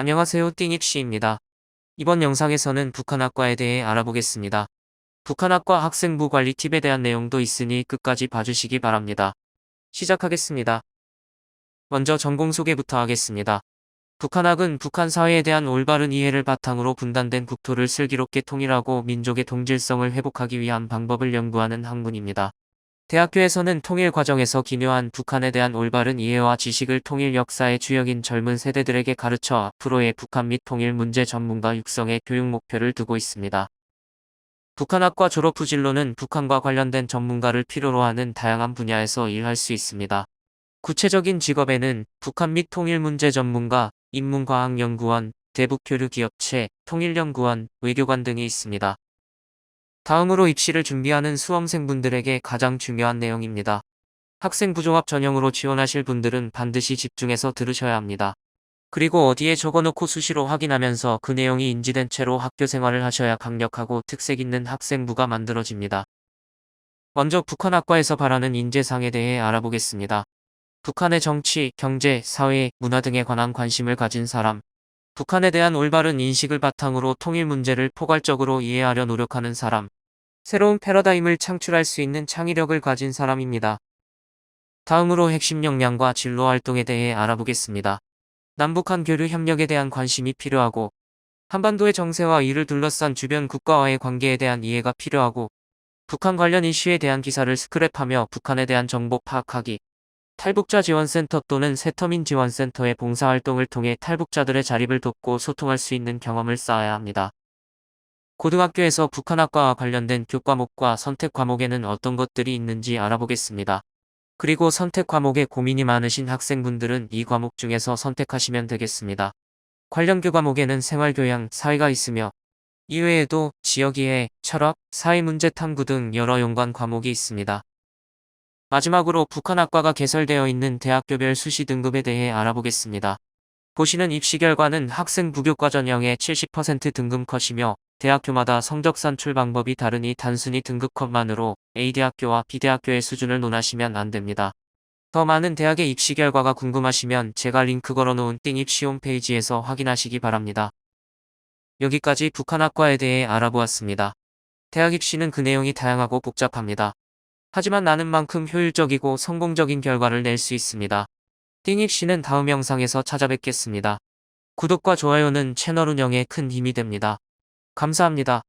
안녕하세요 띵입시입니다. 이번 영상에서는 북한학과에 대해 알아보겠습니다. 북한학과 학생부 관리 팁에 대한 내용도 있으니 끝까지 봐주시기 바랍니다. 시작하겠습니다. 먼저 전공 소개부터 하겠습니다. 북한학은 북한 사회에 대한 올바른 이해를 바탕으로 분단된 국토를 슬기롭게 통일하고 민족의 동질성을 회복하기 위한 방법을 연구하는 학문입니다. 대학교에서는 통일 과정에서 기묘한 북한에 대한 올바른 이해와 지식을 통일 역사의 주역인 젊은 세대들에게 가르쳐 앞으로의 북한 및 통일 문제 전문가 육성의 교육 목표를 두고 있습니다. 북한학과 졸업 후 진로는 북한과 관련된 전문가를 필요로 하는 다양한 분야에서 일할 수 있습니다. 구체적인 직업에는 북한 및 통일 문제 전문가, 인문과학연구원, 대북교류기업체, 통일연구원, 외교관 등이 있습니다. 다음으로 입시를 준비하는 수험생분들에게 가장 중요한 내용입니다. 학생 부종합 전형으로 지원하실 분들은 반드시 집중해서 들으셔야 합니다. 그리고 어디에 적어놓고 수시로 확인하면서 그 내용이 인지된 채로 학교 생활을 하셔야 강력하고 특색 있는 학생부가 만들어집니다. 먼저 북한 학과에서 바라는 인재상에 대해 알아보겠습니다. 북한의 정치, 경제, 사회, 문화 등에 관한 관심을 가진 사람, 북한에 대한 올바른 인식을 바탕으로 통일 문제를 포괄적으로 이해하려 노력하는 사람, 새로운 패러다임을 창출할 수 있는 창의력을 가진 사람입니다. 다음으로 핵심 역량과 진로 활동에 대해 알아보겠습니다. 남북한 교류 협력에 대한 관심이 필요하고, 한반도의 정세와 이를 둘러싼 주변 국가와의 관계에 대한 이해가 필요하고, 북한 관련 이슈에 대한 기사를 스크랩하며 북한에 대한 정보 파악하기, 탈북자 지원센터 또는 세터민 지원센터의 봉사활동을 통해 탈북자들의 자립을 돕고 소통할 수 있는 경험을 쌓아야 합니다. 고등학교에서 북한학과와 관련된 교과목과 선택 과목에는 어떤 것들이 있는지 알아보겠습니다. 그리고 선택 과목에 고민이 많으신 학생분들은 이 과목 중에서 선택하시면 되겠습니다. 관련 교과목에는 생활교양, 사회가 있으며 이외에도 지역이해, 철학, 사회문제 탐구 등 여러 연관 과목이 있습니다. 마지막으로 북한학과가 개설되어 있는 대학교별 수시 등급에 대해 알아보겠습니다. 보시는 입시 결과는 학생 부교과 전형의 70% 등급 컷이며 대학교마다 성적 산출 방법이 다르니 단순히 등급 컷만으로 A대학교와 B대학교의 수준을 논하시면 안 됩니다. 더 많은 대학의 입시 결과가 궁금하시면 제가 링크 걸어놓은 띵 입시 홈페이지에서 확인하시기 바랍니다. 여기까지 북한학과에 대해 알아보았습니다. 대학 입시는 그 내용이 다양하고 복잡합니다. 하지만 나는 만큼 효율적이고 성공적인 결과를 낼 수 있습니다. 띵 입시는 다음 영상에서 찾아뵙겠습니다. 구독과 좋아요는 채널 운영에 큰 힘이 됩니다. 감사합니다.